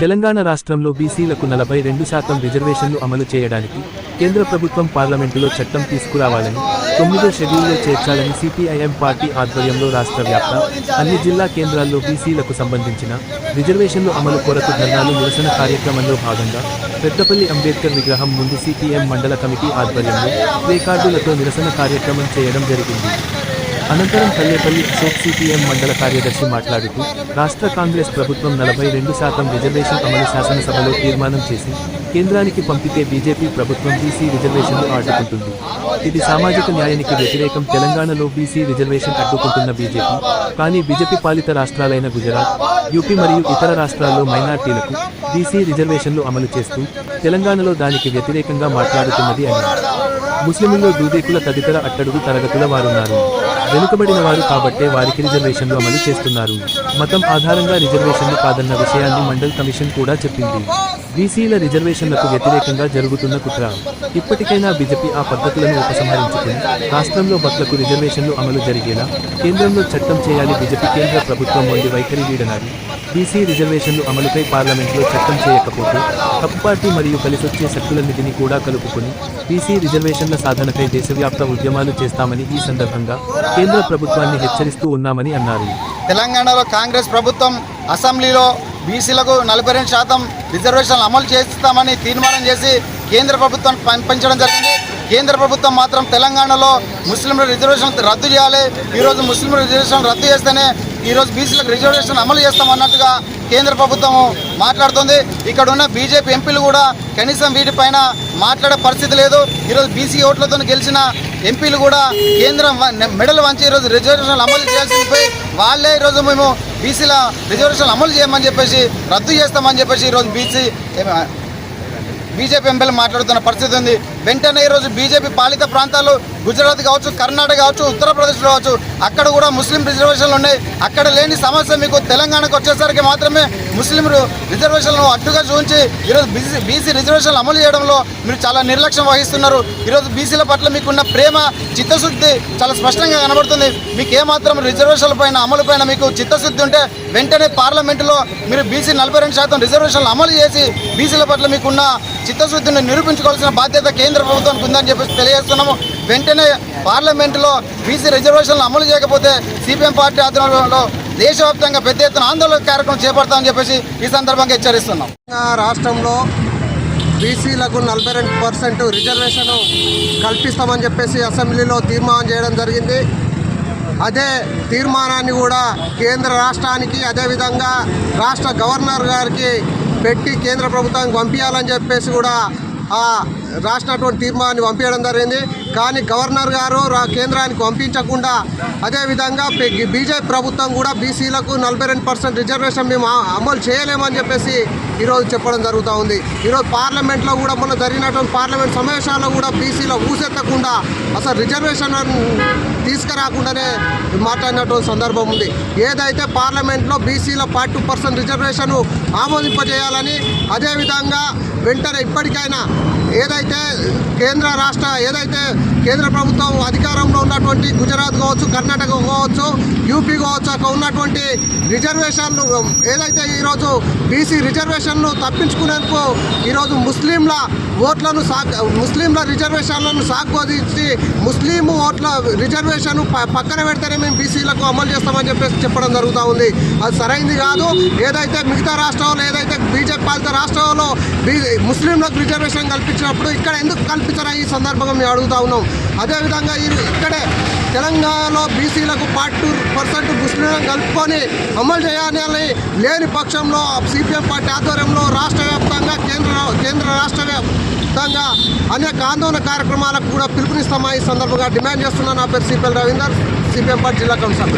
తెలంగాణ రాష్ట్రంలో బీసీలకు నలభై రెండు శాతం రిజర్వేషన్లు అమలు చేయడానికి కేంద్ర ప్రభుత్వం పార్లమెంటులో చట్టం తీసుకురావాలని తొమ్మిదో షెడ్యూల్లో చేర్చాలని సిపిఐఎం పార్టీ ఆధ్వర్యంలో రాష్ట్ర వ్యాప్త అన్ని జిల్లా కేంద్రాల్లో బీసీలకు సంబంధించిన రిజర్వేషన్లు అమలు కొరకు ధర్నాలు నిరసన కార్యక్రమంలో భాగంగా పెద్దపల్లి అంబేద్కర్ విగ్రహం ముందు సిపిఎం మండల కమిటీ ఆధ్వర్యంలో ప్లేకార్డులతో నిరసన కార్యక్రమం చేయడం జరిగింది. అనంతరం కల్లేపల్లి అశోక్ సిపిఎం మండల కార్యదర్శి మాట్లాడుతూ రాష్ట్ర కాంగ్రెస్ ప్రభుత్వం నలభై రెండు శాతం రిజర్వేషన్ అమలు శాసనసభలో తీర్మానం చేసి కేంద్రానికి పంపితే బీజేపీ ప్రభుత్వం బీసీ రిజర్వేషన్ను అడ్డుకుంటుంది ఇది సామాజిక న్యాయానికి వ్యతిరేకం. తెలంగాణలో బీసీ రిజర్వేషన్ అడ్డుకుంటున్న బీజేపీ కానీ బీజేపీ పాలిత రాష్ట్రాలైన గుజరాత్ యూపీ మరియు ఇతర రాష్ట్రాల్లో మైనార్టీలకు బీసీ రిజర్వేషన్లు అమలు చేస్తూ తెలంగాణలో దానికి వ్యతిరేకంగా మాట్లాడుతున్నది అని. ముస్లింల్లో దూదేకుల తదితర అట్టడుగు తరగతుల వారున్నారు. వెనుకబడిన వారు కాబట్టే వారికి రిజర్వేషన్లు అమలు చేస్తున్నారు. మతం ఆధారంగా రిజర్వేషన్లు కాదన్న విషయాన్ని మండల్ కమిషన్ కూడా చెప్పింది. బీసీల రిజర్వేషన్లకు వ్యతిరేకంగా జరుగుతున్న కుట్ర. ఇప్పటికైనా బీజేపీ ఆ పద్ధతులను ఉపసంహరించుకుని రాష్ట్రంలో భక్తులకు రిజర్వేషన్లు అమలు జరిగేలా కేంద్రంలో చట్టం చేయాలి బీజేపీ కేంద్ర ప్రభుత్వం వంటి వైఖరి వీడనాలి బీసీ రిజర్వేషన్లు అమలుపై పార్లమెంట్లో చట్టం చేయకపోతే కప్పు పార్టీ మరియు కలిసొచ్చే శక్తులన్నిటినీ కూడా కలుపుకొని బీసీ రిజర్వేషన్ల సాధనపై దేశవ్యాప్త ఉద్యమాలు చేస్తామని ఈ సందర్భంగా కేంద్ర ప్రభుత్వాన్ని హెచ్చరిస్తూ ఉన్నామని అన్నారు. తెలంగాణలో కాంగ్రెస్ ప్రభుత్వం అసెంబ్లీలో బీసీలకు నలభై రెండు శాతం రిజర్వేషన్లు అమలు చేస్తామని తీర్మానం చేసి కేంద్ర ప్రభుత్వానికి పంపించడం జరిగింది. కేంద్ర ప్రభుత్వం మాత్రం తెలంగాణలో ముస్లింల రిజర్వేషన్ రద్దు చేయాలి. ఈరోజు ముస్లింల రిజర్వేషన్ రద్దు చేస్తేనే ఈరోజు బీసీలకు రిజర్వేషన్ అమలు చేస్తామన్నట్టుగా కేంద్ర ప్రభుత్వం మాట్లాడుతుంది. ఇక్కడ ఉన్న బీజేపీ ఎంపీలు కూడా కనీసం వీటిపైన మాట్లాడే పరిస్థితి లేదు. ఈరోజు బీసీ ఓట్లతో గెలిచిన ఎంపీలు కూడా కేంద్రం మెడల్ వంచి ఈరోజు రిజర్వేషన్లు అమలు చేయాల్సిందిపై వాళ్ళే ఈరోజు మేము బీసీల రిజర్వేషన్లు అమలు చేయమని చెప్పేసి రద్దు చేస్తామని చెప్పేసి ఈరోజు బీసీ బీజేపీ ఎంపీలు మాట్లాడుతున్న పరిస్థితి ఉంది. వెంటనే ఈరోజు బీజేపీ పాలిత ప్రాంతాలు గుజరాత్ కావచ్చు కర్ణాటక కావచ్చు ఉత్తరప్రదేశ్లో కావచ్చు అక్కడ కూడా ముస్లిం రిజర్వేషన్లు ఉన్నాయి. అక్కడ లేని సమస్య మీకు తెలంగాణకు వచ్చేసరికి మాత్రమే ముస్లిం రిజర్వేషన్లను అడ్డుగా చూపించి ఈరోజు బీసీ బీసీ రిజర్వేషన్లు అమలు చేయడంలో మీరు చాలా నిర్లక్ష్యం వహిస్తున్నారు. ఈరోజు బీసీల పట్ల మీకున్న ప్రేమ చిత్తశుద్ధి చాలా స్పష్టంగా కనబడుతుంది. మీకు ఏమాత్రం రిజర్వేషన్ల పైన అమలు పైన మీకు చిత్తశుద్ధి ఉంటే వెంటనే పార్లమెంటులో మీరు బీసీ నలభై రెండు శాతం రిజర్వేషన్లు అమలు చేసి బీసీల పట్ల మీకున్న చిత్తశుద్ధిని నిరూపించుకోవాల్సిన బాధ్యత కేంద్ర కేంద్ర ప్రభుత్వానికి ఉందని చెప్పేసి తెలియజేస్తున్నాము. వెంటనే పార్లమెంటులో బీసీ రిజర్వేషన్లు అమలు చేయకపోతే సిపిఎం పార్టీ ఆధ్వర్యంలో దేశవ్యాప్తంగా పెద్ద ఎత్తున ఆందోళన కార్యక్రమం చేపడతామని చెప్పేసి ఈ సందర్భంగా హెచ్చరిస్తున్నాం. రాష్ట్రంలో బీసీలకు నలభై రెండు పర్సెంట్ రిజర్వేషన్ కల్పిస్తామని చెప్పేసి అసెంబ్లీలో తీర్మానం చేయడం జరిగింది. అదే తీర్మానాన్ని కూడా కేంద్ర రాష్ట్రానికి అదేవిధంగా రాష్ట్ర గవర్నర్ గారికి పెట్టి కేంద్ర ప్రభుత్వానికి పంపించాలని చెప్పేసి కూడా ఆ రాసినటువంటి తీర్మానాన్ని పంపించడం జరిగింది. కానీ గవర్నర్ గారు రా కేంద్రానికి పంపించకుండా అదేవిధంగా బీజేపీ ప్రభుత్వం కూడా బీసీలకు నలభై రెండు పర్సెంట్ రిజర్వేషన్ మేము అమలు చేయలేమని చెప్పేసి ఈరోజు చెప్పడం జరుగుతూ ఉంది. ఈరోజు పార్లమెంట్లో కూడా మొన్న జరిగినటువంటి పార్లమెంట్ సమావేశాల్లో కూడా బీసీలో ఊసెత్తకుండా అసలు రిజర్వేషన్ తీసుకురాకుండానే మాట్లాడినటువంటి సందర్భం ఉంది. ఏదైతే పార్లమెంట్లో బీసీల ఫార్టీ టూ పర్సెంట్ రిజర్వేషన్ ఆమోదింపజేయాలని అదేవిధంగా వెంటనే ఇప్పటికైనా ఏదైతే కేంద్ర రాష్ట్ర ఏదైతే కేంద్ర ప్రభుత్వం అధికారంలో ఉన్నటువంటి గుజరాత్ కావచ్చు కర్ణాటక కావచ్చు యూపీ కావచ్చు అక్కడ ఉన్నటువంటి రిజర్వేషన్లు ఏదైతే ఈరోజు బీసీ రిజర్వేషన్లు తప్పించుకునేందుకు ఈరోజు ముస్లింల ఓట్లను సా ముస్లింల రిజర్వేషన్లను సాగోదించి ముస్లిం ఓట్ల రిజర్వేషన్ పక్కన పెడితేనే మేము బీసీలకు అమలు చేస్తామని చెప్పేసి చెప్పడం జరుగుతూ ఉంది. అది సరైంది కాదు. ఏదైతే మిగతా రాష్ట్రాల్లో ఏదైతే బీజేపీ పాలిత రాష్ట్రాల్లో బీ ముస్లింలకు రిజర్వేషన్ కల్పించినప్పుడు ఇక్కడ ఎందుకు కల్పించరా ఈ సందర్భంగా మేము అడుగుతా ఉన్నాం. అదేవిధంగా ఈ ఇక్కడే తెలంగాణలో బీసీలకు ఫార్టీ పర్సెంట్ ముస్లింలను కలుపుకొని అమలు చేయాలని లేని పక్షంలో సిపిఎం పార్టీ ఆధ్వర్యంలో రాష్ట్ర వ్యాప్తంగా కేంద్ర కేంద్ర రాష్ట్ర వ్యాప్తంగా అనేక ఆందోళన కార్యక్రమాలకు కూడా పిలుపునిస్తామని ఈ సందర్భంగా డిమాండ్ చేస్తున్నా నా పేరు సిపిఎల్ రవీందర్ సిపిఎం పార్టీ జిల్లా కౌన్సిల్